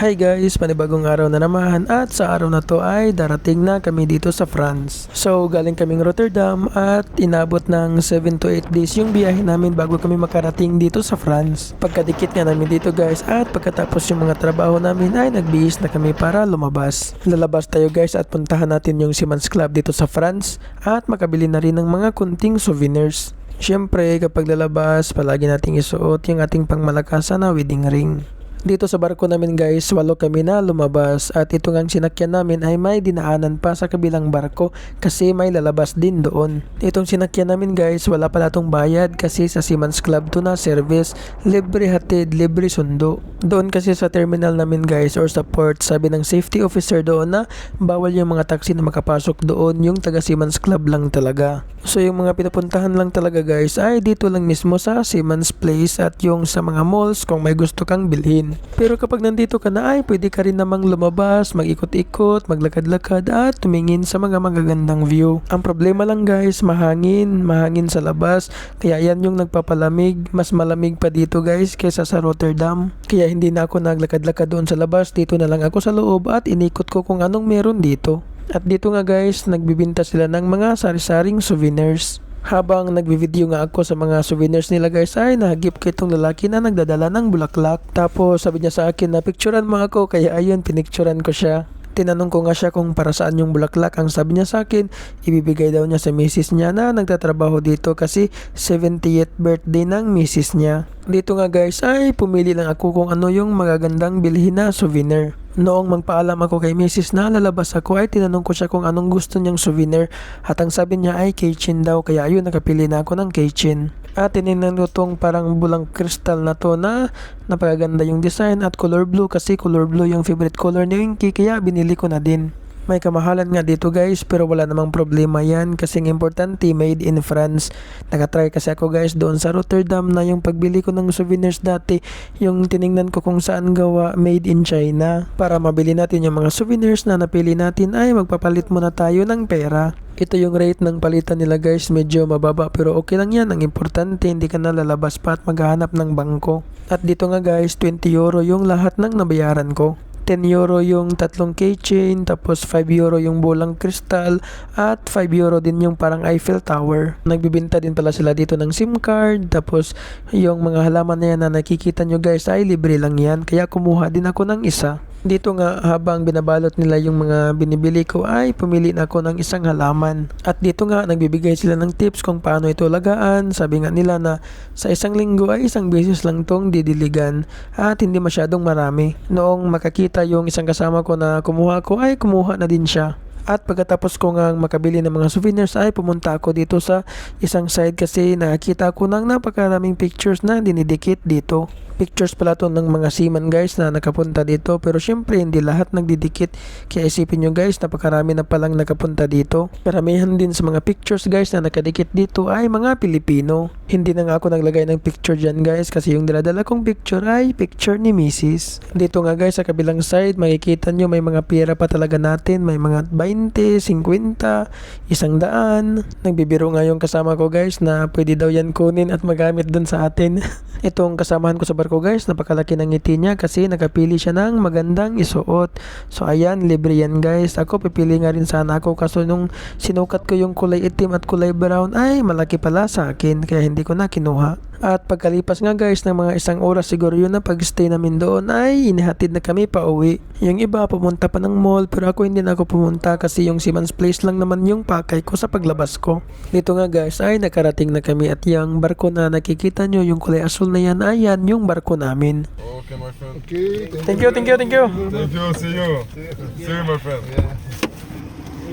Hi guys, panibagong araw na naman at sa araw na to ay darating na kami dito sa France. So galing kaming Rotterdam at inabot ng 7 to 8 days yung biyahe namin bago kami makarating dito sa France. Pagkadikit nga namin dito guys at pagkatapos yung mga trabaho namin ay nagbihis na kami para lumabas. Lalabas tayo guys at puntahan natin yung Siemens Club dito sa France at makabili na rin ng mga kunting souvenirs. Siyempre, kapag lalabas, palagi nating isuot yung ating pangmalakasan na wedding ring. Dito sa barko namin guys, walo kami na lumabas at ito ngang sinakyan namin ay may dinaanan pa sa kabilang barko kasi may lalabas din doon. Itong sinakyan namin guys, wala pala tong bayad kasi sa Siemens Club to na service, libre hatid, libre sundo. Doon kasi sa terminal namin guys or sa port, sabi ng safety officer doon na bawal yung mga taxi na makapasok doon, yung taga Siemens Club lang talaga. So yung mga pinapuntahan lang talaga guys ay dito lang mismo sa Siemens Place at yung sa mga malls kung may gusto kang bilhin. Pero kapag nandito ka na ay pwede ka rin namang lumabas, mag-ikot-ikot, maglakad-lakad at tumingin sa mga magagandang view. Ang problema lang guys, mahangin, mahangin sa labas. Kaya yan yung nagpapalamig. Mas malamig pa dito guys kaysa sa Rotterdam. Kaya hindi na ako naglakad-lakad doon sa labas. Dito na lang ako sa loob at inikot ko kung anong meron dito. At dito nga guys, nagbibinta sila ng mga sari-saring souvenirs. Habang nagbi-video nga ako sa mga souvenirs nila guys ay nahagip ko itong lalaki na nagdadala ng bulaklak. Tapos sabi niya sa akin na picturean mo ako kaya ayun pinicturean ko siya. Tinanong ko nga siya kung para saan yung bulaklak. Ang sabi niya sa akin, ibibigay daw niya sa misis niya na nagtatrabaho dito kasi 70th birthday ng misis niya. Dito nga guys ay pumili lang ako kung ano yung magagandang bilhin na souvenir. Noong magpaalam ako kay misis na lalabas ako ay tinanong ko siya kung anong gusto niyang souvenir at ang sabi niya ay keychain daw kaya ayun nakapili na ako ng keychain. At tinignan ko tong parang bulang crystal na to na napakaganda yung design at color blue kasi color blue yung favorite color ni Winky kaya binili ko na din. May kamahalan nga dito guys pero wala namang problema yan kasi ang importante made in France. Nakatry kasi ako guys doon sa Rotterdam na yung pagbili ko ng souvenirs dati yung tiningnan ko kung saan gawa made in China. Para mabili natin yung mga souvenirs na napili natin ay magpapalit muna tayo ng pera. Ito yung rate ng palitan nila guys, medyo mababa pero okay lang yan. Ang importante hindi ka na lalabas pa at maghahanap ng bangko. At dito nga guys, 20 euro yung lahat ng nabayaran ko. 10 euro yung tatlong keychain, tapos 5 euro yung bolang kristal, at 5 euro din yung parang Eiffel Tower. Nagbibinta din pala sila dito ng SIM card, tapos yung mga halaman na yan na nakikita nyo guys ay libre lang yan, kaya kumuha din ako ng isa. Dito nga habang binabalot nila yung mga binibili ko ay pumili na ako ng isang halaman. At dito nga nagbibigay sila ng tips kung paano ito lagaan. Sabi nga nila na sa isang linggo ay isang beses lang tong didiligan at hindi masyadong marami. Noong makakita yung isang kasama ko na kumuha ko ay kumuha na din siya. At pagkatapos ko nga makabili ng mga souvenirs ay pumunta ako dito sa isang side kasi nakakita ko ng napakaraming pictures na dinidikit dito. Pictures pala to ng mga seaman guys na nakapunta dito pero syempre hindi lahat nagdidikit kaya isipin nyo guys napakarami na palang nakapunta dito. Karamihan din sa mga pictures guys na nakadikit dito ay mga Pilipino. Hindi na nga ako naglagay ng picture dyan guys kasi yung daladala kong picture ay picture ni Mrs. Dito nga guys sa kabilang side makikita nyo may mga pera pa talaga natin may mga 20, 50, isang daan. Nagbibiro nga yung kasama ko guys na pwede daw yan kunin at magamit dun sa atin. Itong kasamahan ko sa barko guys, napakalaki ng ngiti niya kasi nakapili siya ng magandang isuot. So ayan, libre yan guys. Ako pipili nga rin sana ako kaso nung sinukat ko yung kulay itim at kulay brown ay malaki pala sa akin kaya hindi ko na kinuha. At pagkalipas nga guys ng mga isang oras siguro yun na pag-stay namin doon ay inihatid na kami pa uwi. Yung iba pumunta pa ng mall pero ako hindi na ako pumunta kasi yung Siemens Place lang naman yung pakay ko sa paglabas ko. Dito nga guys ay nakarating na kami at yung barko na nakikita nyo yung kulay asul na yan ay yan yung barko namin. Okay, my friend. Okay. Thank you, thank you, thank you. Thank you. See you. See you, my friend.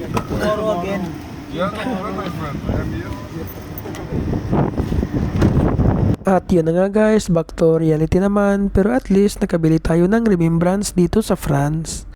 Tomorrow again. Yeah, no problem, my friend. I am here. At yun na nga guys, back to reality naman pero at least nakabili tayo ng remembrance dito sa France.